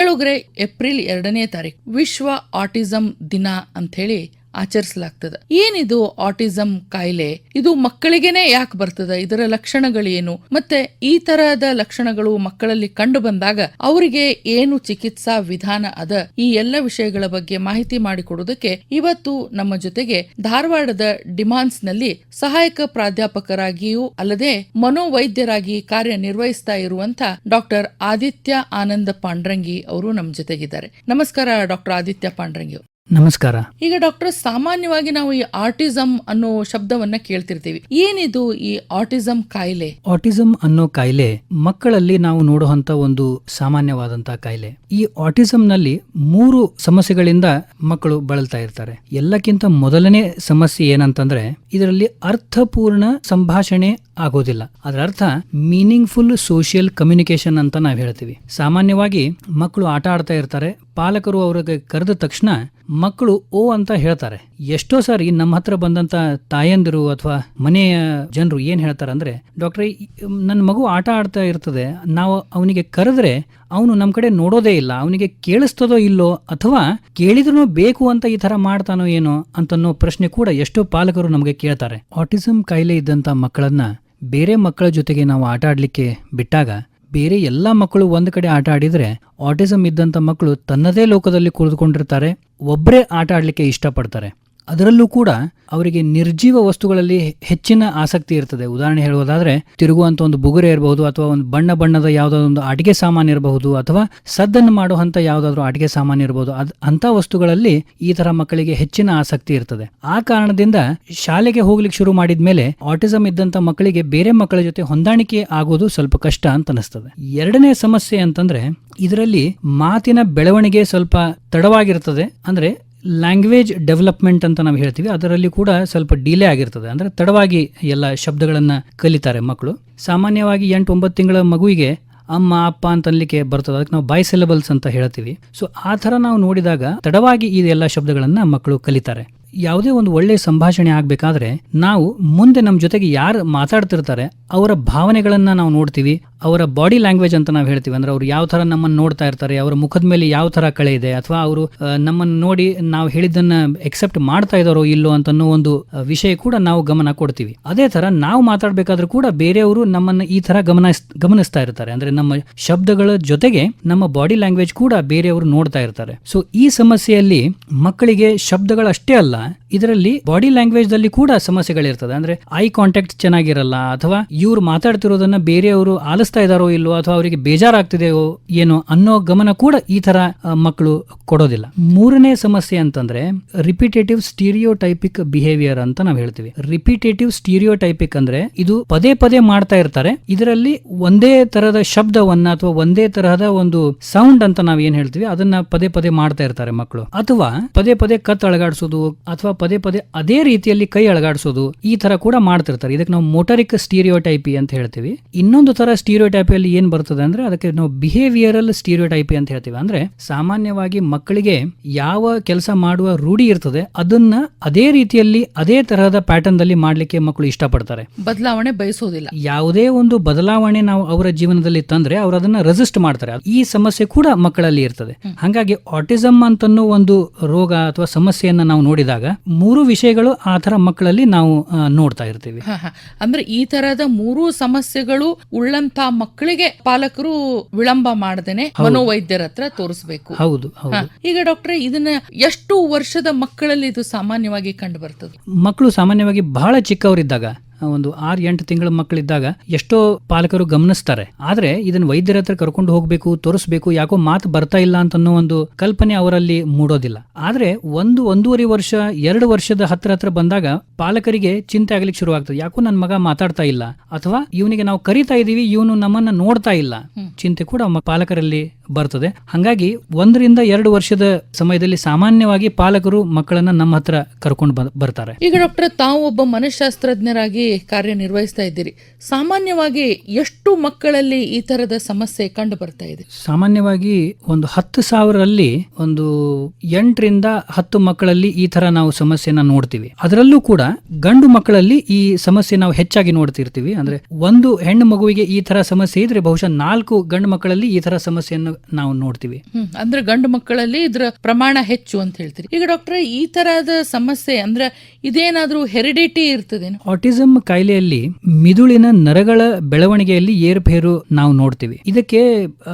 ಕೇಳುಗ್ರೆ April ಎರಡನೇ ತಾರೀಕು ವಿಶ್ವ ಆಟಿಸಂ ದಿನ ಅಂತ ಹೇಳಿ ಆಚರಿಸಲಾಗ್ತದೆ. ಏನಿದು ಆಟಿಸಂ ಕಾಯಿಲೆ? ಇದು ಮಕ್ಕಳಿಗೆನೆ ಯಾಕೆ ಬರ್ತದ? ಇದರ ಲಕ್ಷಣಗಳೇನು? ಮತ್ತೆ ಈ ತರಹದ ಲಕ್ಷಣಗಳು ಮಕ್ಕಳಲ್ಲಿ ಕಂಡು ಬಂದಾಗ ಅವರಿಗೆ ಏನು ಚಿಕಿತ್ಸಾ ವಿಧಾನ ಅದ? ಈ ಎಲ್ಲ ವಿಷಯಗಳ ಬಗ್ಗೆ ಮಾಹಿತಿ ಮಾಡಿಕೊಡುವುದಕ್ಕೆ ಇವತ್ತು ನಮ್ಮ ಜೊತೆಗೆ ಧಾರವಾಡದ ಡಿಮಾನ್ಸ್ನಲ್ಲಿ ಸಹಾಯಕ ಪ್ರಾಧ್ಯಾಪಕರಾಗಿಯೂ ಅಲ್ಲದೆ ಮನೋವೈದ್ಯರಾಗಿ ಕಾರ್ಯನಿರ್ವಹಿಸ್ತಾ ಇರುವಂತಹ ಡಾಕ್ಟರ್ ಆದಿತ್ಯ ಆನಂದ ಪಾಂಡ್ರಂಗಿ ಅವರು ನಮ್ಮ ಜೊತೆಗಿದ್ದಾರೆ. ನಮಸ್ಕಾರ ಡಾಕ್ಟರ್ ಆದಿತ್ಯ ಪಾಂಡ್ರಂಗಿ. ನಮಸ್ಕಾರ. ಈಗ ಡಾಕ್ಟರ್ ಸಾಮಾನ್ಯವಾಗಿ ನಾವು ಈ ಆಟಿಸಂ ಅನ್ನೋ ಶಬ್ದವನ್ನ ಕೇಳ್ತಿರ್ತೀವಿ. ಏನಿದು ಈ ಆಟಿಸಂ ಕಾಯಿಲೆ? ಆಟಿಸಂ ಅನ್ನೋ ಕಾಯಿಲೆ ಮಕ್ಕಳಲ್ಲಿ ನಾವು ನೋಡುವಂತ ಒಂದು ಸಾಮಾನ್ಯವಾದಂತಹ ಕಾಯಿಲೆ. ಈ ಆಟಿಸಮ್ನಲ್ಲಿ ಮೂರು ಸಮಸ್ಯೆಗಳಿಂದ ಮಕ್ಕಳು ಬಳಲ್ತಾ ಇರ್ತಾರೆ. ಎಲ್ಲಕ್ಕಿಂತ ಮೊದಲನೇ ಸಮಸ್ಯೆ ಏನಂತಂದ್ರೆ ಇದರಲ್ಲಿ ಅರ್ಥಪೂರ್ಣ ಸಂಭಾಷಣೆ ಆಗೋದಿಲ್ಲ. ಅದರ ಅರ್ಥ ಮೀನಿಂಗ್ಫುಲ್ ಸೋಷಿಯಲ್ ಕಮ್ಯುನಿಕೇಶನ್ ಅಂತ ನಾವು ಹೇಳ್ತೀವಿ. ಸಾಮಾನ್ಯವಾಗಿ ಮಕ್ಕಳು ಆಟ ಆಡ್ತಾ ಇರ್ತಾರೆ, ಪಾಲಕರು ಅವ್ರಿಗೆ ಕರೆದ ತಕ್ಷಣ ಮಕ್ಕಳು ಓ ಅಂತ ಹೇಳ್ತಾರೆ. ಎಷ್ಟೋ ಸಾರಿ ನಮ್ಮ ಹತ್ರ ಬಂದಂತ ತಾಯಂದಿರು ಅಥವಾ ಮನೆಯ ಜನರು ಏನ್ ಹೇಳ್ತಾರೆ ಅಂದ್ರೆ, ಡಾಕ್ಟ್ರೆ, ನನ್ನ ಮಗು ಆಟ ಆಡ್ತಾ ಇರ್ತದೆ, ನಾವು ಅವನಿಗೆ ಕರೆದ್ರೆ ಅವನು ನಮ್ಮ ಕಡೆ ನೋಡೋದೇ ಇಲ್ಲ. ಅವನಿಗೆ ಕೇಳಿಸ್ತದೋ ಇಲ್ಲೋ ಅಥವಾ ಕೇಳಿದ್ರು ಬೇಕು ಅಂತ ಈ ಥರ ಮಾಡ್ತಾನೋ ಏನೋ ಅಂತನ್ನೋ ಪ್ರಶ್ನೆ ಕೂಡ ಎಷ್ಟೋ ಪಾಲಕರು ನಮಗೆ ಕೇಳ್ತಾರೆ. ಆಟಿಸಂ ಕಾಯಿಲೆ ಇದ್ದಂತ ಮಕ್ಕಳನ್ನ ಬೇರೆ ಮಕ್ಕಳ ಜೊತೆಗೆ ನಾವು ಆಟ ಆಡಲಿಕ್ಕೆ ಬಿಟ್ಟಾಗ ಬೇರೆ ಎಲ್ಲ ಮಕ್ಕಳು ಒಂದು ಕಡೆ ಆಟ ಆಡಿದರೆ ಆಟಿಸಂ ಇದ್ದಂತ ಮಕ್ಕಳು ತನ್ನದೇ ಲೋಕದಲ್ಲಿ ಕುಳಿತುಕೊಂಡಿರ್ತಾರೆ ಒಬ್ಬರೇ ಆಟ ಆಡಲಿಕ್ಕೆ ಇಷ್ಟಪಡ್ತಾರೆ. ಅದರಲ್ಲೂ ಕೂಡ ಅವರಿಗೆ ನಿರ್ಜೀವ ವಸ್ತುಗಳಲ್ಲಿ ಹೆಚ್ಚಿನ ಆಸಕ್ತಿ ಇರ್ತದೆ. ಉದಾಹರಣೆ ಹೇಳುವುದಾದ್ರೆ, ತಿರುಗುವಂತ ಒಂದು ಬುಗುರೆ ಇರಬಹುದು ಅಥವಾ ಒಂದು ಬಣ್ಣ ಬಣ್ಣದ ಯಾವುದಾದ್ರು ಒಂದು ಅಡಿಗೆ ಸಾಮಾನು ಇರಬಹುದು ಅಥವಾ ಸದ್ದನ್ನು ಮಾಡುವಂತ ಯಾವುದಾದ್ರೂ ಅಡಿಗೆ ಸಾಮಾನು ಇರಬಹುದು. ಅದ್ ಅಂತ ವಸ್ತುಗಳಲ್ಲಿ ಈ ತರ ಮಕ್ಕಳಿಗೆ ಹೆಚ್ಚಿನ ಆಸಕ್ತಿ ಇರ್ತದೆ. ಆ ಕಾರಣದಿಂದ ಶಾಲೆಗೆ ಹೋಗ್ಲಿಕ್ಕೆ ಶುರು ಮಾಡಿದ ಮೇಲೆ ಆಟಿಸಂ ಇದ್ದಂತ ಮಕ್ಕಳಿಗೆ ಬೇರೆ ಮಕ್ಕಳ ಜೊತೆ ಹೊಂದಾಣಿಕೆ ಆಗೋದು ಸ್ವಲ್ಪ ಕಷ್ಟ ಅಂತ ಅನಿಸ್ತದೆ ಎರಡನೇ ಸಮಸ್ಯೆ ಅಂತಂದ್ರೆ, ಇದರಲ್ಲಿ ಮಾತಿನ ಬೆಳವಣಿಗೆ ಸ್ವಲ್ಪ ತಡವಾಗಿರ್ತದೆ. ಅಂದ್ರೆ ಲ್ಯಾಂಗ್ವೇಜ್ ಡೆವಲಪ್ಮೆಂಟ್ ಅಂತ ನಾವು ಹೇಳ್ತೀವಿ, ಅದರಲ್ಲಿ ಕೂಡ ಸ್ವಲ್ಪ ಡಿಲೇ ಆಗಿರ್ತದೆ. ಅಂದ್ರೆ ತಡವಾಗಿ ಎಲ್ಲ ಶಬ್ದಗಳನ್ನು ಕಲಿತಾರೆ ಮಕ್ಕಳು. ಸಾಮಾನ್ಯವಾಗಿ ಎಂಟು ಒಂಬತ್ತು ತಿಂಗಳ ಮಗುವಿಗೆ ಅಮ್ಮ, ಅಪ್ಪ ಅಂತ ಅನ್ಲಿಕ್ಕೆ ಬರ್ತದೆ. ಅದಕ್ಕೆ ನಾವು ಬೈ ಸಿಲೆಬಲ್ಸ್ ಅಂತ ಹೇಳ್ತೀವಿ. ಸೊ ಆ ಥರ ನಾವು ನೋಡಿದಾಗ ತಡವಾಗಿ ಇದೆಲ್ಲ ಶಬ್ದಗಳನ್ನು ಮಕ್ಕಳು ಕಲಿತಾರೆ. ಯಾವುದೇ ಒಂದು ಒಳ್ಳೆಯ ಸಂಭಾಷಣೆ ಆಗಬೇಕಾದ್ರೆ ನಾವು ಮುಂದೆ ನಮ್ಮ ಜೊತೆಗೆ ಯಾರು ಮಾತಾಡ್ತಿರ್ತಾರೆ, ಅವರ ಭಾವನೆಗಳನ್ನು ನಾವು ನೋಡ್ತೀವಿ, ಅವರ ಬಾಡಿ ಲ್ಯಾಂಗ್ವೇಜ್ ಅಂತ ನಾವು ಹೇಳ್ತೀವಿ. ಅಂದ್ರೆ ಅವ್ರು ಯಾವ ತರ ನಮ್ಮನ್ನು ನೋಡ್ತಾ ಇರ್ತಾರೆ, ಅವರ ಮುಖದ ಮೇಲೆ ಯಾವ ತರ ಕಳೆ ಇದೆ, ಅಥವಾ ಅವರು ನಮ್ಮನ್ನು ನೋಡಿ ನಾವು ಹೇಳಿದ್ದನ್ನು ಎಕ್ಸೆಪ್ಟ್ ಮಾಡ್ತಾ ಇದ್ದಾರೋ ಇಲ್ಲೋ ಅಂತನೋ ಒಂದು ವಿಷಯ ಕೂಡ ನಾವು ಗಮನ ಕೊಡ್ತೀವಿ. ಅದೇ ತರ ನಾವು ಮಾತಾಡ್ಬೇಕಾದ್ರೂ ಕೂಡ ಬೇರೆಯವರು ನಮ್ಮನ್ನ ಈ ತರ ಗಮನ ಗಮನಿಸ್ತಾ ಇರ್ತಾರೆ. ಅಂದ್ರೆ ನಮ್ಮ ಶಬ್ದಗಳ ಜೊತೆಗೆ ನಮ್ಮ ಬಾಡಿ ಲ್ಯಾಂಗ್ವೇಜ್ ಕೂಡ ಬೇರೆಯವರು ನೋಡ್ತಾ ಇರ್ತಾರೆ. ಸೊ ಈ ಸಮಸ್ಯೆಯಲ್ಲಿ ಮಕ್ಕಳಿಗೆ ಶಬ್ದಗಳಷ್ಟೇ ಅಲ್ಲ ಇದರಲ್ಲಿ ಬಾಡಿ ಲ್ಯಾಂಗ್ವೇಜ್ ದಲ್ಲಿ ಕೂಡ ಸಮಸ್ಯೆಗಳಿರ್ತದೆ. ಅಂದ್ರೆ ಐ ಕಾಂಟ್ಯಾಕ್ಟ್ ಚೆನ್ನಾಗಿರಲ್ಲ, ಅಥವಾ ಇವ್ರು ಮಾತಾಡ್ತಿರೋದನ್ನ ಬೇರೆಯವರು ಆಲಿಸ್ತಾ ಇದಾರೋ ಇಲ್ವೋ, ಅಥವಾ ಅವರಿಗೆ ಬೇಜಾರಾಗ್ತಿದೆಯೋ ಏನೋ ಅನ್ನೋ ಗಮನ ಕೂಡ ಈ ತರ ಮಕ್ಕಳು ಕೊಡೋದಿಲ್ಲ. ಮೂರನೇ ಸಮಸ್ಯೆ ಅಂತಂದ್ರೆ ರಿಪಿಟೇಟಿವ್ ಸ್ಟೀರಿಯೋಟೈಪಿಕ್ ಬಿಹೇವಿಯರ್ ಅಂತ ನಾವು ಹೇಳ್ತೀವಿ. ರಿಪಿಟೇಟಿವ್ ಸ್ಟೀರಿಯೋಟೈಪಿಕ್ ಅಂದ್ರೆ ಇದು ಪದೇ ಪದೇ ಮಾಡ್ತಾ ಇರ್ತಾರೆ. ಇದರಲ್ಲಿ ಒಂದೇ ತರಹದ ಶಬ್ದವನ್ನ ಅಥವಾ ಒಂದೇ ತರಹದ ಒಂದು ಸೌಂಡ್ ಅಂತ ನಾವ್ ಏನ್ ಹೇಳ್ತೀವಿ, ಅದನ್ನ ಪದೇ ಪದೇ ಮಾಡ್ತಾ ಇರ್ತಾರೆ ಮಕ್ಕಳು. ಅಥವಾ ಪದೇ ಪದೇ ಕತ್ ಅಳಗಾಡಿಸೋದು ಅಥವಾ ಪದೇ ಪದೇ ಅದೇ ರೀತಿಯಲ್ಲಿ ಕೈ ಅಳಗಾಡಿಸೋದು ಈ ತರ ಕೂಡ ಮಾಡ್ತಿರ್ತಾರೆ. ಇದಕ್ಕೆ ನಾವು ಮೋಟರಿಕ್ ಸ್ಟೀರಿಯೋಟೈಪಿ ಅಂತ ಹೇಳ್ತೀವಿ. ಇನ್ನೊಂದು ತರ ಸ್ಟೀರಿಯೋಟೈಪಿಯಲ್ಲಿ ಏನ್ ಬರ್ತದೆ ಅಂದ್ರೆ ಅದಕ್ಕೆ ನಾವು ಬಿಹೇವಿಯರಲ್ ಸ್ಟೀರಿಯೋಟೈಪಿ ಅಂತ ಹೇಳ್ತೀವಿ. ಅಂದ್ರೆ ಸಾಮಾನ್ಯವಾಗಿ ಮಕ್ಕಳಿಗೆ ಯಾವ ಕೆಲಸ ಮಾಡುವ ರೂಢಿ ಇರ್ತದೆ ಅದನ್ನ ಅದೇ ರೀತಿಯಲ್ಲಿ ಅದೇ ತರಹದ ಪ್ಯಾಟರ್ನ್ ದಲ್ಲಿ ಮಾಡ್ಲಿಕ್ಕೆ ಮಕ್ಕಳು ಇಷ್ಟಪಡ್ತಾರೆ. ಬದಲಾವಣೆ ಬಯಸೋದಿಲ್ಲ. ಯಾವುದೇ ಒಂದು ಬದಲಾವಣೆ ನಾವು ಅವರ ಜೀವನದಲ್ಲಿ ತಂದ್ರೆ ಅವರು ಅದನ್ನ ರೆಸಿಸ್ಟ್ ಮಾಡ್ತಾರೆ. ಈ ಸಮಸ್ಯೆ ಕೂಡ ಮಕ್ಕಳಲ್ಲಿ ಇರ್ತದೆ. ಹಾಗಾಗಿ ಆಟಿಸಮ್ ಅಂತನ್ನೋ ಒಂದು ರೋಗ ಅಥವಾ ಸಮಸ್ಯೆಯನ್ನ ನಾವು ನೋಡಿದಾಗ ಮೂರು ವಿಷಯಗಳು ಆ ತರ ಮಕ್ಕಳಲ್ಲಿ ನಾವು ನೋಡ್ತಾ ಇರ್ತೀವಿ. ಅಂದ್ರೆ ಈ ತರದ ಮೂರು ಸಮಸ್ಯೆಗಳು ಉಳ್ಳಂತ ಮಕ್ಕಳಿಗೆ ಪಾಲಕರು ವಿಳಂಬ ಮಾಡದೇನೆ ಮನೋವೈದ್ಯರ ಹತ್ರ ತೋರಿಸಬೇಕು. ಹೌದು ಹೌದು. ಈಗ ಡಾಕ್ಟರ್ ಇದನ್ನ ಎಷ್ಟು ವರ್ಷದ ಮಕ್ಕಳಲ್ಲಿ ಇದು ಸಾಮಾನ್ಯವಾಗಿ ಕಂಡು ಬರ್ತದೆ? ಮಕ್ಕಳು ಸಾಮಾನ್ಯವಾಗಿ ಬಹಳ ಚಿಕ್ಕವರಿದ್ದಾಗ ಒಂದು ಆರು ಎಂಟು ತಿಂಗಳ ಮಕ್ಕಳಿದ್ದಾಗ ಎಷ್ಟೋ ಪಾಲಕರು ಗಮನಿಸ್ತಾರೆ. ಆದ್ರೆ ಇದನ್ನ ವೈದ್ಯರ ಹತ್ರ ಕರ್ಕೊಂಡು ಹೋಗ್ಬೇಕು ತೋರಿಸ್ಬೇಕು ಯಾಕೋ ಮಾತು ಬರ್ತಾ ಇಲ್ಲ ಅಂತನ್ನೋ ಒಂದು ಕಲ್ಪನೆ ಅವರಲ್ಲಿ ಮೂಡೋದಿಲ್ಲ. ಆದ್ರೆ ಒಂದು ಒಂದೂವರೆ ವರ್ಷ ಎರಡು ವರ್ಷದ ಹತ್ರ ಹತ್ರ ಬಂದಾಗ ಪಾಲಕರಿಗೆ ಚಿಂತೆ ಆಗ್ಲಿಕ್ಕೆ ಶುರು ಆಗ್ತದೆ ಯಾಕೋ ನನ್ನ ಮಗ ಮಾತಾಡ್ತಾ ಇಲ್ಲ ಅಥವಾ ಇವನಿಗೆ ನಾವು ಕರಿತಾ ಇದೀವಿ ಇವನು ನಮ್ಮನ್ನ ನೋಡ್ತಾ ಇಲ್ಲ. ಚಿಂತೆ ಕೂಡ ಪಾಲಕರಲ್ಲಿ ಬರ್ತದೆ. ಹಾಗಾಗಿ ಒಂದರಿಂದ ಎರಡು ವರ್ಷದ ಸಮಯದಲ್ಲಿ ಸಾಮಾನ್ಯವಾಗಿ ಪಾಲಕರು ಮಕ್ಕಳನ್ನ ನಮ್ಮ ಹತ್ರ ಕರ್ಕೊಂಡು ಬರ್ತಾರೆ. ಈಗ ಡಾಕ್ಟರ್ ತಾವು ಒಬ್ಬ ಮನಃಶಾಸ್ತ್ರಜ್ಞರಾಗಿ ಕಾರ್ಯನಿರ್ವಹಿಸ್ತಾ ಇದ್ದೀರಿ. ಸಾಮಾನ್ಯವಾಗಿ ಎಷ್ಟು ಮಕ್ಕಳಲ್ಲಿ ಈ ತರದ ಸಮಸ್ಯೆ ಕಂಡು ಬರ್ತಾ ಇದೆ? ಸಾಮಾನ್ಯವಾಗಿ ಒಂದು ಹತ್ತು ಸಾವಿರಲ್ಲಿ ಒಂದು ಎಂಟರಿಂದ ಹತ್ತು ಮಕ್ಕಳಲ್ಲಿ ಈ ತರ ನಾವು ಸಮಸ್ಯೆನ ನೋಡ್ತೀವಿ. ಅದರಲ್ಲೂ ಕೂಡ ಗಂಡು ಮಕ್ಕಳಲ್ಲಿ ಈ ಸಮಸ್ಯೆ ನಾವು ಹೆಚ್ಚಾಗಿ ನೋಡ್ತಿರ್ತೀವಿ. ಅಂದ್ರೆ ಒಂದು ಹೆಣ್ಣು ಮಗುವಿಗೆ ಈ ತರ ಸಮಸ್ಯೆ ಇದ್ರೆ ಬಹುಶಃ ನಾಲ್ಕು ಗಂಡು ಮಕ್ಕಳಲ್ಲಿ ಈ ತರ ಸಮಸ್ಯೆಯನ್ನು ನಾವು ನೋಡ್ತೀವಿ. ಅಂದ್ರೆ ಗಂಡು ಮಕ್ಕಳಲ್ಲಿ ಇದ್ರ ಪ್ರಮಾಣ ಹೆಚ್ಚು ಅಂತ ಹೇಳ್ತೀರಿ. ಈಗ ಡಾಕ್ಟರ್ ಈ ತರಹದ ಸಮಸ್ಯೆ ಅಂದ್ರೆ ಇದೇನಾದ್ರೂ ಹೆರಿಡಿಟಿ ಇರ್ತದೆ ಆಟಿಸಮ್ ಕಾಯಿಲೆಯಲ್ಲಿ ಮಿದುಳಿನ ನರಗಳ ಬೆಳವಣಿಗೆಯಲ್ಲಿ ಏರುಪೇರು ನಾವು ನೋಡ್ತೀವಿ. ಇದಕ್ಕೆ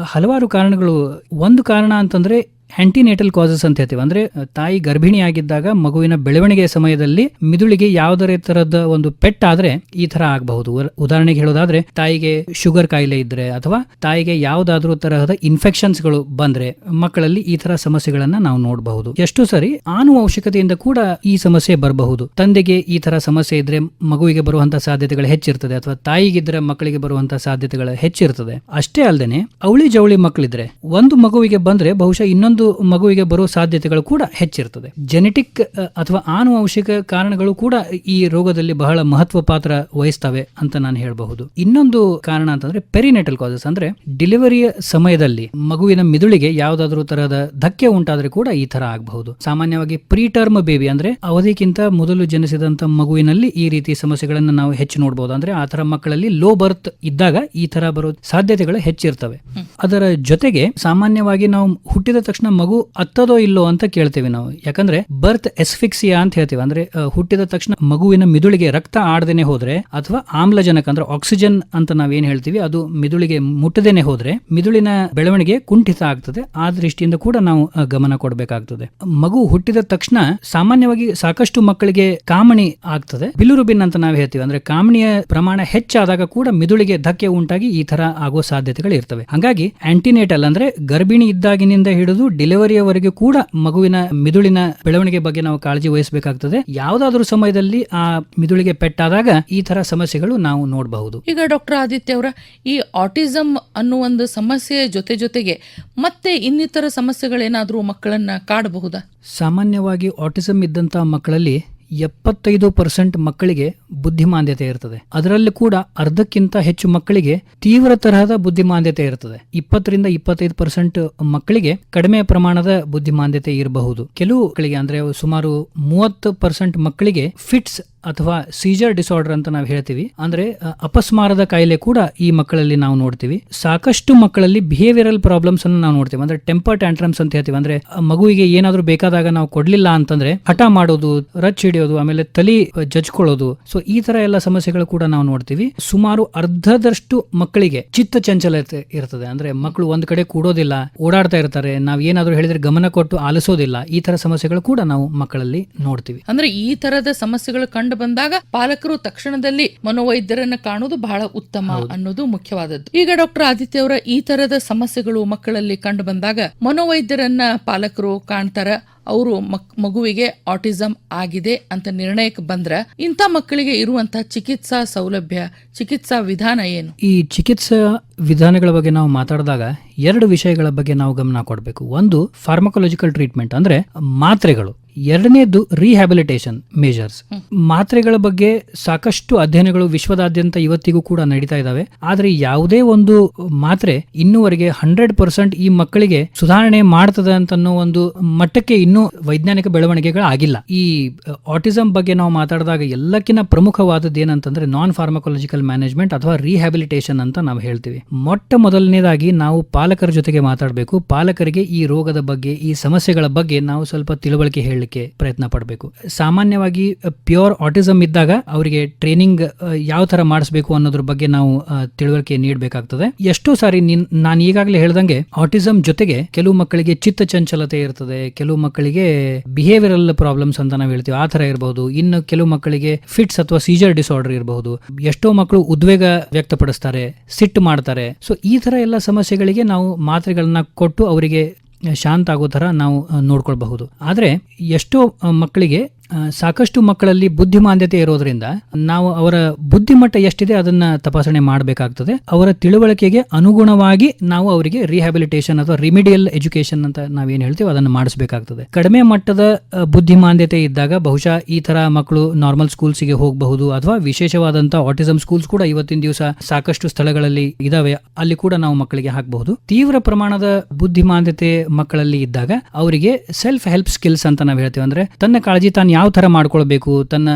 ಹಲವಾರು ಕಾರಣಗಳು. ಒಂದು ಕಾರಣ ಅಂತಂದ್ರೆ ಆಂಟಿನೇಟಲ್ ಕಾಸಸ್ ಅಂತ ಹೇಳ್ತೀವಿ. ಅಂದ್ರೆ ತಾಯಿ ತಾಯಿ ಗರ್ಭಿಣಿಯಾಗಿದ್ದಾಗ ಮಗುವಿನ ಬೆಳವಣಿಗೆ ಸಮಯದಲ್ಲಿ ಮಿದುಳಿಗೆ ಯಾವುದೇ ತರದ ಒಂದು ಪೆಟ್ಟಾದರೆ ಈ ತರ ಆಗಬಹುದು. ಉದಾಹರಣೆಗೆ ಹೇಳೋದಾದ್ರೆ, ತಾಯಿಗೆ ಶುಗರ್ ಕಾಯಿಲೆ ಇದ್ರೆ ಅಥವಾ ತಾಯಿಗೆ ಯಾವುದಾದ್ರೂ ತರಹದ ಇನ್ಫೆಕ್ಷನ್ಸ್ಗಳು ಬಂದ್ರೆ ಮಕ್ಕಳಲ್ಲಿ ಈ ತರ ಸಮಸ್ಯೆಗಳನ್ನ ನಾವು ನೋಡಬಹುದು. ಎಷ್ಟು ಸರಿ ಆನುವಂಶಿಕತೆಯಿಂದ ಕೂಡ ಈ ಸಮಸ್ಯೆ ಬರಬಹುದು. ತಂದೆಗೆ ಈ ತರ ಸಮಸ್ಯೆ ಇದ್ರೆ ಮಗುವಿಗೆ ಬರುವಂತಹ ಸಾಧ್ಯತೆಗಳು ಹೆಚ್ಚಿರ್ತದೆ ಅಥವಾ ತಾಯಿಗಿದ್ರೆ ಮಕ್ಕಳಿಗೆ ಬರುವಂತಹ ಸಾಧ್ಯತೆಗಳು ಹೆಚ್ಚಿರ್ತದೆ. ಅಷ್ಟೇ ಅಲ್ಲದೆ ಅವಳಿ ಜವಳಿ ಮಕ್ಕಳಿದ್ರೆ ಒಂದು ಮಗುವಿಗೆ ಬಂದ್ರೆ ಬಹುಶಃ ಇನ್ನೊಂದು ಮಗುವಿಗೆ ಬರೋ ಸಾಧ್ಯತೆಗಳು ಕೂಡ ಹೆಚ್ಚಿರ್ತದೆ. ಜೆನೆಟಿಕ್ ಅಥವಾ ಆನುವಂಶಿಕ ಕಾರಣಗಳು ಕೂಡ ಈ ರೋಗದಲ್ಲಿ ಬಹಳ ಮಹತ್ವ ಪಾತ್ರ ವಹಿಸ್ತವೆ ಅಂತ ನಾನು ಹೇಳಬಹುದು. ಇನ್ನೊಂದು ಕಾರಣ ಅಂತಂದ್ರೆ ಪೆರಿನೆಟಲ್ ಕಾಸಸ್ ಅಂದ್ರೆ ಡೆಲಿವರಿಯ ಸಮಯದಲ್ಲಿ ಮಗುವಿನ ಮಿದುಳಿಗೆ ಯಾವುದಾದ್ರೂ ತರಹದ ಧಕ್ಕೆ ಉಂಟಾದ್ರೆ ಕೂಡ ಈ ತರ ಆಗಬಹುದು. ಸಾಮಾನ್ಯವಾಗಿ ಪ್ರೀ ಟರ್ಮ್ ಬೇಬಿ ಅಂದ್ರೆ ಅವಧಿಗಿಂತ ಮೊದಲು ಜನಿಸಿದಂತ ಮಗುವಿನಲ್ಲಿ ಈ ರೀತಿ ಸಮಸ್ಯೆಗಳನ್ನು ನಾವು ಹೆಚ್ಚು ನೋಡಬಹುದು ಅಂದ್ರೆ ಆ ತರ ಮಕ್ಕಳಲ್ಲಿ ಲೋ ಬರ್ತ್ ಇದ್ದಾಗ ಈ ತರ ಬರೋ ಸಾಧ್ಯತೆಗಳು ಹೆಚ್ಚಿರ್ತವೆ. ಅದರ ಜೊತೆಗೆ ಸಾಮಾನ್ಯವಾಗಿ ನಾವು ಹುಟ್ಟಿದ ತಕ್ಷಣ ಮಗು ಅತ್ತದೋ ಇಲ್ಲೋ ಅಂತ ಕೇಳ್ತೀವಿ ನಾವು. ಯಾಕಂದ್ರೆ ಬರ್ತ್ ಎಸ್ಫಿಕ್ಸಿಯಾ ಅಂತ ಹೇಳ್ತೀವಿ. ಅಂದ್ರೆ ಹುಟ್ಟಿದ ತಕ್ಷಣ ಮಗುವಿನ ಮಿದುಳಿಗೆ ರಕ್ತ ಆಡದೇನೆ ಹೋದ್ರೆ ಅಥವಾ ಆಮ್ಲಜನಕ ಅಂದ್ರೆ ಆಕ್ಸಿಜನ್ ಅಂತ ನಾವೇನ್ ಹೇಳ್ತೀವಿ, ಅದು ಮಿದುಳಿಗೆ ಮುಟ್ಟದೇನೆ ಹೋದ್ರೆ ಮಿದುಳಿನ ಬೆಳವಣಿಗೆ ಕುಂಠಿತ ಆಗ್ತದೆ. ಆ ದೃಷ್ಟಿಯಿಂದ ಕೂಡ ನಾವು ಗಮನ ಕೊಡಬೇಕಾಗ್ತದೆ. ಮಗು ಹುಟ್ಟಿದ ತಕ್ಷಣ ಸಾಮಾನ್ಯವಾಗಿ ಸಾಕಷ್ಟು ಮಕ್ಕಳಿಗೆ ಕಾಮಣಿ ಆಗ್ತದೆ. ಬಿಲುರುಬಿನ್ ಅಂತ ನಾವು ಹೇಳ್ತೀವಿ. ಅಂದ್ರೆ ಕಾಮಣಿಯ ಪ್ರಮಾಣ ಹೆಚ್ಚಾದಾಗ ಕೂಡ ಮಿದುಳಿಗೆ ಧಕ್ಕೆ ಉಂಟಾಗಿ ಈ ತರ ಆಗೋ ಸಾಧ್ಯತೆಗಳು ಇರ್ತವೆ. ಹಾಗಾಗಿ ಆಂಟಿನೇಟಲ್ ಅಂದ್ರೆ ಗರ್ಭಿಣಿ ಇದ್ದಾಗಿನಿಂದ ಹಿಡಿದು ಡೆಲಿವರಿಯವರೆಗೆ ಕೂಡ ಮಗುವಿನ ಮಿದುಳಿನ ಬೆಳವಣಿಗೆ ಬಗ್ಗೆ ನಾವು ಕಾಳಜಿ ವಹಿಸಬೇಕಾಗ್ತದೆ. ಯಾವುದಾದ್ರೂ ಸಮಯದಲ್ಲಿ ಆ ಮಿದುಳಿಗೆ ಪೆಟ್ಟಾದಾಗ ಈ ತರ ಸಮಸ್ಯೆಗಳು ನಾವು ನೋಡಬಹುದು. ಈಗ ಡಾಕ್ಟರ್ ಆದಿತ್ಯ ಅವರ ಈ ಆಟಿಸಮ್ ಅನ್ನೋ ಒಂದು ಸಮಸ್ಯೆಯ ಜೊತೆ ಜೊತೆಗೆ ಮತ್ತೆ ಇನ್ನಿತರ ಸಮಸ್ಯೆಗಳೇನಾದರೂ ಮಕ್ಕಳನ್ನ ಕಾಡಬಹುದಾ? ಸಾಮಾನ್ಯವಾಗಿ ಆಟಿಸಮ್ ಇದ್ದಂತಹ ಮಕ್ಕಳಲ್ಲಿ ಎಪ್ಪತ್ತೈದು ಪರ್ಸೆಂಟ್ ಮಕ್ಕಳಿಗೆ ಬುದ್ಧಿಮಾಂದ್ಯತೆ ಇರ್ತದೆ. ಅದರಲ್ಲಿ ಕೂಡ ಅರ್ಧಕ್ಕಿಂತ ಹೆಚ್ಚು ಮಕ್ಕಳಿಗೆ ತೀವ್ರ ತರಹದ ಬುದ್ಧಿಮಾಂದ್ಯತೆ ಇರ್ತದೆ. ಇಪ್ಪತ್ತರಿಂದ ಇಪ್ಪತ್ತೈದು ಪರ್ಸೆಂಟ್ ಮಕ್ಕಳಿಗೆ ಕಡಿಮೆ ಪ್ರಮಾಣದ ಬುದ್ಧಿಮಾಂದ್ಯತೆ ಇರಬಹುದು. ಕೆಲವು ಮಕ್ಕಳಿಗೆ ಅಂದ್ರೆ ಸುಮಾರು ಮೂವತ್ತು ಪರ್ಸೆಂಟ್ ಮಕ್ಕಳಿಗೆ ಫಿಟ್ಸ್ ಅಥವಾ ಸೀಜರ್ ಡಿಸಾರ್ಡರ್ ಅಂತ ನಾವು ಹೇಳ್ತೀವಿ. ಅಂದ್ರೆ ಅಪಸ್ಮಾರದ ಕಾಯಿಲೆ ಕೂಡ ಈ ಮಕ್ಕಳಲ್ಲಿ ನಾವು ನೋಡ್ತೀವಿ. ಸಾಕಷ್ಟು ಮಕ್ಕಳಲ್ಲಿ ಬಿಹೇವಿಯರಲ್ ಪ್ರಾಬ್ಲಮ್ಸ್ ಅನ್ನು ನಾವು ನೋಡ್ತೀವಿ. ಅಂದ್ರೆ ಟೆಂಪರ್ ಟ್ಯಾಂಟ್ರಮ್ಸ್ ಅಂತ ಹೇಳ್ತೀವಿ. ಅಂದ್ರೆ ಮಗುವಿಗೆ ಏನಾದರೂ ಬೇಕಾದಾಗ ನಾವು ಕೊಡ್ಲಿಲ್ಲ ಅಂತಂದ್ರೆ, ಹಠ ಮಾಡೋದು, ರಚ್ ಹಿಡಿಯೋದು, ಆಮೇಲೆ ತಲಿ ಜಜ್ಕೊಳ್ಳೋದು. ಸೊ ಈ ತರ ಎಲ್ಲ ಸಮಸ್ಯೆಗಳು ಕೂಡ ನಾವು ನೋಡ್ತೀವಿ. ಸುಮಾರು ಅರ್ಧದಷ್ಟು ಮಕ್ಕಳಿಗೆ ಚಿತ್ತ ಚಂಚಲತೆ ಇರ್ತದೆ. ಅಂದ್ರೆ ಮಕ್ಕಳು ಒಂದ್ ಕಡೆ ಕೂಡೋದಿಲ್ಲ, ಓಡಾಡ್ತಾ ಇರ್ತಾರೆ. ನಾವು ಏನಾದರೂ ಹೇಳಿದ್ರೆ ಗಮನ ಕೊಟ್ಟು ಆಲಿಸೋದಿಲ್ಲ. ಈ ತರ ಸಮಸ್ಯೆಗಳು ಕೂಡ ನಾವು ಮಕ್ಕಳಲ್ಲಿ ನೋಡ್ತೀವಿ. ಅಂದ್ರೆ, ಈ ತರದ ಸಮಸ್ಯೆಗಳು ಕಂಡು ಬಂದಾಗ ಪಾಲಕರು ತಕ್ಷಣದಲ್ಲಿ ಮನೋವೈದ್ಯರನ್ನ ಕಾಣುವುದು ಬಹಳ ಉತ್ತಮ ಅನ್ನೋದು ಮುಖ್ಯವಾದದ್ದು. ಈಗ ಡಾಕ್ಟರ್ ಆದಿತ್ಯ ಅವರ ಈ ತರದ ಸಮಸ್ಯೆಗಳು ಮಕ್ಕಳಲ್ಲಿ ಕಂಡು ಬಂದಾಗ ಮನೋವೈದ್ಯರನ್ನ ಪಾಲಕರು ಕಾಣ್ತಾರ ಅವರು ಮಗುವಿಗೆ ಆಟಿಸಮ್ ಆಗಿದೆ ಅಂತ ನಿರ್ಣಯಕ್ಕೆ ಬಂದ್ರ ಇಂಥ ಮಕ್ಕಳಿಗೆ ಇರುವಂತಹ ಚಿಕಿತ್ಸಾ ಸೌಲಭ್ಯ ಚಿಕಿತ್ಸಾ ವಿಧಾನ ಏನು? ಈ ಚಿಕಿತ್ಸಾ ವಿಧಾನಗಳ ಬಗ್ಗೆ ನಾವು ಮಾತಾಡಿದಾಗ ಎರಡು ವಿಷಯಗಳ ಬಗ್ಗೆ ನಾವು ಗಮನ ಕೊಡಬೇಕು. ಒಂದು ಫಾರ್ಮಕೊಲಾಜಿಕಲ್ ಟ್ರೀಟ್ಮೆಂಟ್ ಅಂದ್ರೆ ಮಾತ್ರೆಗಳು. ಎರಡನೇದು ರಿಹ್ಯಾಬಿಲಿಟೇಷನ್ ಮೇಜರ್ಸ್ ಮಾತ್ರೆಗಳ ಬಗ್ಗೆ ಸಾಕಷ್ಟು ಅಧ್ಯಯನಗಳು ವಿಶ್ವದಾದ್ಯಂತ ಇವತ್ತಿಗೂ ಕೂಡ ನಡೀತಾ ಇದ್ದಾವೆ ಆದರೆ ಯಾವುದೇ ಒಂದು ಮಾತ್ರೆ ಇನ್ನೂವರೆಗೆ ಹಂಡ್ರೆಡ್ ಪರ್ಸೆಂಟ್ ಈ ಮಕ್ಕಳಿಗೆ ಸುಧಾರಣೆ ಮಾಡ್ತದೆ ಅಂತ ಒಂದು ಮಟ್ಟಕ್ಕೆ ಇನ್ನೂ ವೈಜ್ಞಾನಿಕ ಬೆಳವಣಿಗೆಗಳು ಆಗಿಲ್ಲ. ಈ ಆಟಿಸಂ ಬಗ್ಗೆ ನಾವು ಮಾತಾಡಿದಾಗ ಎಲ್ಲಕ್ಕಿಂತ ಪ್ರಮುಖವಾದದ್ದು ಏನಂತಂದ್ರೆ ನಾನ್ ಫಾರ್ಮಕಾಲಜಿಕಲ್ ಮ್ಯಾನೇಜ್ಮೆಂಟ್ ಅಥವಾ ರಿಹ್ಯಾಬಿಲಿಟೇಷನ್ ಅಂತ ನಾವು ಹೇಳ್ತೀವಿ. ಮೊಟ್ಟ ಮೊದಲನೇದಾಗಿ ನಾವು ಪಾಲಕರ ಜೊತೆಗೆ ಮಾತಾಡಬೇಕು. ಪಾಲಕರಿಗೆ ಈ ರೋಗದ ಬಗ್ಗೆ, ಈ ಸಮಸ್ಯೆಗಳ ಬಗ್ಗೆ ನಾವು ಸ್ವಲ್ಪ ತಿಳುವಳಿಕೆ ಹೇಳಲಿಕ್ಕೆ ಪ್ರಯತ್ನ ಪಡಬೇಕು. ಸಾಮಾನ್ಯವಾಗಿ ಪ್ಯೂರ್ ಆಟಿಸಮ್ ಇದ್ದಾಗ ಅವರಿಗೆ ಟ್ರೈನಿಂಗ್ ಯಾವ ತರ ಮಾಡಿಸ್ಬೇಕು ಅನ್ನೋದ್ರ ಬಗ್ಗೆ ನಾವು ತಿಳುವಳಿಕೆ ನೀಡಬೇಕಾಗ್ತದೆ. ಎಷ್ಟೋ ಸಾರಿ ನಿನ್- ಈಗಾಗಲೇ ಹೇಳ್ದಂಗೆ ಆಟಿಸಮ್ ಜೊತೆಗೆ ಕೆಲವು ಮಕ್ಕಳಿಗೆ ಚಿತ್ತ ಚಂಚಲತೆ ಇರ್ತದೆ, ಕೆಲವು ಮಕ್ಕಳಿಗೆ ಬಿಹೇವಿಯರಲ್ ಪ್ರಾಬ್ಲಮ್ಸ್ ಅಂತ ನಾವು ಹೇಳ್ತೀವಿ, ಆ ತರ ಇರಬಹುದು. ಇನ್ನು ಕೆಲವು ಮಕ್ಕಳಿಗೆ ಫಿಟ್ಸ್ ಅಥವಾ ಸೀಜರ್ ಡಿಸಾರ್ಡರ್ ಇರಬಹುದು. ಎಷ್ಟೋ ಮಕ್ಕಳು ಉದ್ವೇಗ ವ್ಯಕ್ತಪಡಿಸ್ತಾರೆ, ಸಿಟ್ಟು ಮಾಡ್ತಾರೆ. ಸೊ ಈ ತರ ಎಲ್ಲ ಸಮಸ್ಯೆಗಳಿಗೆ ನಾವು ಮಾತ್ರೆಗಳನ್ನ ಕೊಟ್ಟು ಅವರಿಗೆ ಶಾಂತ ಆಗೋ ಥರ ನಾವು ನೋಡ್ಕೊಳ್ಬಹುದು. ಆದರೆ ಎಷ್ಟೋ ಮಕ್ಕಳಿಗೆ ಸಾಕಷ್ಟು ಮಕ್ಕಳಲ್ಲಿ ಬುದ್ಧಿಮಾಂದ್ಯತೆ ಇರೋದ್ರಿಂದ ನಾವು ಅವರ ಬುದ್ಧಿಮಟ್ಟ ಎಷ್ಟಿದೆ ಅದನ್ನ ತಪಾಸಣೆ ಮಾಡಬೇಕಾಗ್ತದೆ. ಅವರ ತಿಳುವಳಿಕೆಗೆ ಅನುಗುಣವಾಗಿ ನಾವು ಅವರಿಗೆ ರಿಹ್ಯಾಬಿಲಿಟೇಷನ್ ಅಥವಾ ರಿಮಿಡಿಯಲ್ ಎಜುಕೇಶನ್ ಅಂತ ನಾವೇನು ಹೇಳ್ತೀವಿ ಅದನ್ನು ಮಾಡಿಸಬೇಕಾಗ್ತದೆ. ಕಡಿಮೆ ಮಟ್ಟದ ಬುದ್ಧಿಮಾಂದ್ಯತೆ ಇದ್ದಾಗ ಬಹುಶಃ ಈ ತರ ಮಕ್ಕಳು ನಾರ್ಮಲ್ ಸ್ಕೂಲ್ಸ್ಗೆ ಹೋಗಬಹುದು ಅಥವಾ ವಿಶೇಷವಾದಂತಹ ಆಟಿಸಮ್ ಸ್ಕೂಲ್ಸ್ ಕೂಡ ಇವತ್ತಿನ ದಿವಸ ಸಾಕಷ್ಟು ಸ್ಥಳಗಳಲ್ಲಿ ಇದಾವೆ. ಅಲ್ಲಿ ಕೂಡ ನಾವು ಮಕ್ಕಳಿಗೆ ಹಾಕಬಹುದು. ತೀವ್ರ ಪ್ರಮಾಣದ ಬುದ್ಧಿಮಾಂದ್ಯತೆ ಮಕ್ಕಳಲ್ಲಿ ಇದ್ದಾಗ ಅವರಿಗೆ ಸೆಲ್ಫ್ ಹೆಲ್ಪ್ ಸ್ಕಿಲ್ಸ್ ಅಂತ ನಾವು ಹೇಳ್ತೀವಿ. ಅಂದ್ರೆ ತನ್ನ ಕಾಳಜಿ ತಾನು ಯಾವ ಥರ ಮಾಡ್ಕೊಳ್ಬೇಕು? ತನ್ನ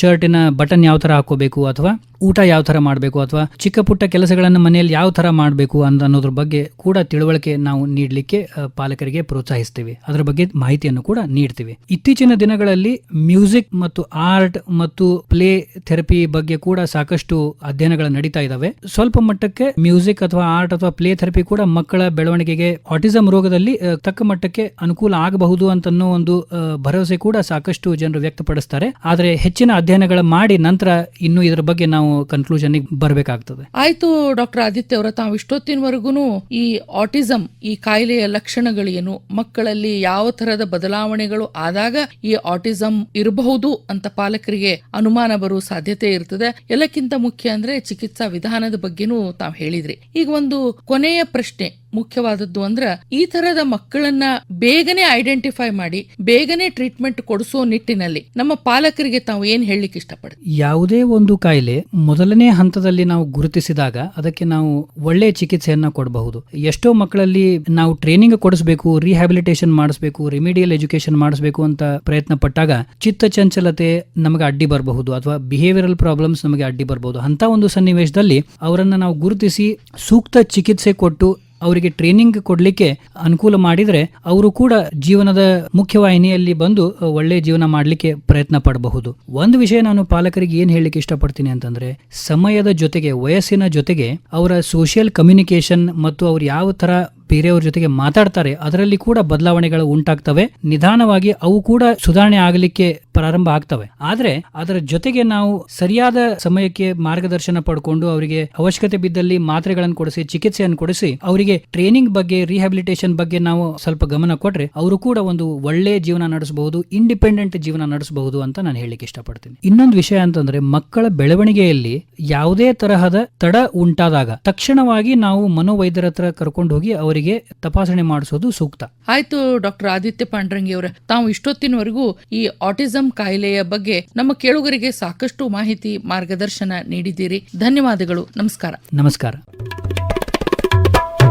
ಶರ್ಟಿನ ಬಟನ್ ಯಾವ ಥರ ಹಾಕೋಬೇಕು ಅಥವಾ ಊಟ ಯಾವ ಥರ ಮಾಡಬೇಕು ಅಥವಾ ಚಿಕ್ಕ ಪುಟ್ಟ ಕೆಲಸಗಳನ್ನು ಮನೆಯಲ್ಲಿ ಯಾವ ಥರ ಮಾಡಬೇಕು ಅಂತ ಅನ್ನೋದ್ರ ಬಗ್ಗೆ ಕೂಡ ತಿಳುವಳಿಕೆ ನಾವು ನೀಡಲಿಕ್ಕೆ ಪಾಲಕರಿಗೆ ಪ್ರೋತ್ಸಾಹಿಸ್ತೀವಿ. ಅದರ ಬಗ್ಗೆ ಮಾಹಿತಿಯನ್ನು ಕೂಡ ನೀಡ್ತೀವಿ. ಇತ್ತೀಚಿನ ದಿನಗಳಲ್ಲಿ ಮ್ಯೂಸಿಕ್ ಮತ್ತು ಆರ್ಟ್ ಮತ್ತು ಪ್ಲೇ ಥೆರಪಿ ಬಗ್ಗೆ ಕೂಡ ಸಾಕಷ್ಟು ಅಧ್ಯಯನಗಳು ನಡೀತಾ ಇದ್ದಾವೆ ಸ್ವಲ್ಪ ಮಟ್ಟಕ್ಕೆ ಮ್ಯೂಸಿಕ್ ಅಥವಾ ಆರ್ಟ್ ಅಥವಾ ಪ್ಲೇ ಥೆರಪಿ ಕೂಡ ಮಕ್ಕಳ ಬೆಳವಣಿಗೆಗೆ, ಆಟಿಸಂ ರೋಗದಲ್ಲಿ ತಕ್ಕ ಮಟ್ಟಕ್ಕೆ ಅನುಕೂಲ ಆಗಬಹುದು ಅಂತನ್ನೋ ಒಂದು ಭರವಸೆ ಕೂಡ ಸಾಕಷ್ಟು ಜನರು ವ್ಯಕ್ತಪಡಿಸ್ತಾರೆ. ಆದರೆ ಹೆಚ್ಚಿನ ಅಧ್ಯಯನಗಳ ಮಾಡಿ ನಂತರ ಇನ್ನು ಇದರ ಬಗ್ಗೆ ನಾವು ಕನ್ಕ್ಲೂಷನ್ ಬರಬೇಕಾಗ್ತದೆ. ಆಯ್ತು ಡಾಕ್ಟರ್ ಆದಿತ್ಯ ಅವರ, ತಾವು ಇಷ್ಟೊತ್ತಿನವರೆಗೂ ಈ ಆಟಿಸಂ ಈ ಕಾಯಿಲೆಯ ಲಕ್ಷಣಗಳೇನು ಮಕ್ಕಳಲ್ಲಿ ಯಾವ ತರದ ಬದಲಾವಣೆಗಳು ಆದಾಗ ಈ ಆಟಿಸಂ ಇರಬಹುದು ಅಂತ ಪಾಲಕರಿಗೆ ಅನುಮಾನ ಬರುವ ಸಾಧ್ಯತೆ ಇರ್ತದೆ. ಎಲ್ಲಕ್ಕಿಂತ ಮುಖ್ಯ ಅಂದ್ರೆ ಚಿಕಿತ್ಸಾ ವಿಧಾನದ ಬಗ್ಗೆನೂ ತಾವು ಹೇಳಿದ್ರಿ. ಈಗ ಒಂದು ಕೊನೆಯ ಪ್ರಶ್ನೆ ಮುಖ್ಯವಾದದ್ದು ಅಂದ್ರೆ ಈ ತರದ ಮಕ್ಕಳನ್ನ ಬೇಗನೆ ಐಡೆಂಟಿಫೈ ಮಾಡಿ, ಬೇಗನೆ ಟ್ರೀಟ್ಮೆಂಟ್ ಕೊಡಿಸೋ ನಿಟ್ಟಿನಲ್ಲಿ ನಮ್ಮ ಪಾಲಕರಿಗೆ ತಾವು ಏನ್ ಹೇಳಲಿಕ್ಕೆ ಇಷ್ಟಪಡ್ತೀವಿ ಯಾವುದೇ ಒಂದು ಕಾಯಿಲೆ ಮೊದಲನೇ ಹಂತದಲ್ಲಿ ನಾವು ಗುರುತಿಸಿದಾಗ ಅದಕ್ಕೆ ನಾವು ಒಳ್ಳೆಯ ಚಿಕಿತ್ಸೆಯನ್ನ ಕೊಡಬಹುದು. ಎಷ್ಟೋ ಮಕ್ಕಳಲ್ಲಿ ನಾವು ಟ್ರೈನಿಂಗ್ ಕೊಡಿಸಬೇಕು ರಿಹ್ಯಾಬಿಲಿಟೇಷನ್ ಮಾಡಿಸ್ಬೇಕು ರಿಮಿಡಿಯಲ್ ಎಜುಕೇಶನ್ ಮಾಡಿಸ್ಬೇಕು ಅಂತ ಪ್ರಯತ್ನ ಪಟ್ಟಾಗ ಚಿತ್ತ ಚಂಚಲತೆ ನಮಗೆ ಅಡ್ಡಿ ಬರಬಹುದು ಅಥವಾ ಬಿಹೇವಿಯರಲ್ ಪ್ರಾಬ್ಲಮ್ಸ್ ನಮಗೆ ಅಡ್ಡಿ ಬರಬಹುದು. ಅಂತ ಒಂದು ಸನ್ನಿವೇಶದಲ್ಲಿ ಅವರನ್ನ ನಾವು ಗುರುತಿಸಿ ಸೂಕ್ತ ಚಿಕಿತ್ಸೆ ಕೊಟ್ಟು ಅವರಿಗೆ ಟ್ರೈನಿಂಗ್ ಕೊಡಲಿಕ್ಕೆ ಅನುಕೂಲ ಮಾಡಿದರೆ ಅವರು ಕೂಡ ಜೀವನದ ಮುಖ್ಯವಾಹಿನಿಯಲ್ಲಿ ಬಂದು ಒಳ್ಳೆಯ ಒಳ್ಳೆ ಜೀವನ ಮಾಡಲಿಕ್ಕೆ ಪ್ರಯತ್ನ ಪಡಬಹುದು. ಒಂದು ವಿಷಯ ನಾನು ಪಾಲಕರಿಗೆ ಏನು ಹೇಳಲಿಕ್ಕೆ ಇಷ್ಟಪಡ್ತೀನಿ ಅಂತಂದರೆ, ಸಮಯದ ಜೊತೆಗೆ, ವಯಸ್ಸಿನ ಜೊತೆಗೆ ಅವರ ಸೋಷಿಯಲ್ ಕಮ್ಯುನಿಕೇಷನ್ ಮತ್ತು ಅವ್ರು ಯಾವ ತರ ಬೇರೆಯವ್ರ ಜೊತೆಗೆ ಮಾತಾಡ್ತಾರೆ, ಅದರಲ್ಲಿ ಕೂಡ ಬದಲಾವಣೆಗಳು ಉಂಟಾಗ್ತವೆ. ನಿಧಾನವಾಗಿ ಅವು ಕೂಡ ಸುಧಾರಣೆ ಆಗಲಿಕ್ಕೆ ಪ್ರಾರಂಭ ಆಗ್ತವೆ. ಆದ್ರೆ ಅದರ ಜೊತೆಗೆ ನಾವು ಸರಿಯಾದ ಸಮಯಕ್ಕೆ ಮಾರ್ಗದರ್ಶನ ಪಡ್ಕೊಂಡು ಅವರಿಗೆ ಅವಶ್ಯಕತೆ ಬಿದ್ದಲ್ಲಿ ಮಾತ್ರೆಗಳನ್ನು ಕೊಡಿಸಿ ಚಿಕಿತ್ಸೆಯನ್ನು ಕೊಡಿಸಿ, ಅವರಿಗೆ ಟ್ರೈನಿಂಗ್ ಬಗ್ಗೆ ರಿಹ್ಯಾಬಿಲಿಟೇಷನ್ ಬಗ್ಗೆ ನಾವು ಸ್ವಲ್ಪ ಗಮನ ಕೊಟ್ರೆ ಅವರು ಕೂಡ ಒಂದು ಒಳ್ಳೆ ಜೀವನ ನಡೆಸಬಹುದು ಇಂಡಿಪೆಂಡೆಂಟ್ ಜೀವನ ನಡೆಸಬಹುದು ಅಂತ ನಾನು ಹೇಳಲಿಕ್ಕೆ ಇಷ್ಟಪಡ್ತೀನಿ. ಇನ್ನೊಂದು ವಿಷಯ ಅಂತಂದ್ರೆ ಮಕ್ಕಳ ಬೆಳವಣಿಗೆಯಲ್ಲಿ ಯಾವುದೇ ತರಹದ ತಡ ಉಂಟಾದಾಗ ತಕ್ಷಣವಾಗಿ ನಾವು ಮನೋವೈದ್ಯರ ಹತ್ರ ಕರ್ಕೊಂಡು ಹೋಗಿ ಅವರಿಗೆ ತಪಾಸಣೆ ಮಾಡಿಸೋದು ಸೂಕ್ತ. ಆಯ್ತು ಡಾಕ್ಟರ್ ಆದಿತ್ಯ ಪಾಂಡ್ರಂಗಿ ಅವರ ತಾವು ಇಷ್ಟೊತ್ತಿನವರೆಗೂ ಈ ಆಟಿಸಂ ಕಾಯಿಲೆಯ ಬಗ್ಗೆ ನಮ್ಮ ಕೇಳುಗರಿಗೆ ಸಾಕಷ್ಟು ಮಾಹಿತಿ ಮಾರ್ಗದರ್ಶನ ನೀಡಿದ್ದೀರಿ. ಧನ್ಯವಾದಗಳು. ನಮಸ್ಕಾರ. ನಮಸ್ಕಾರ.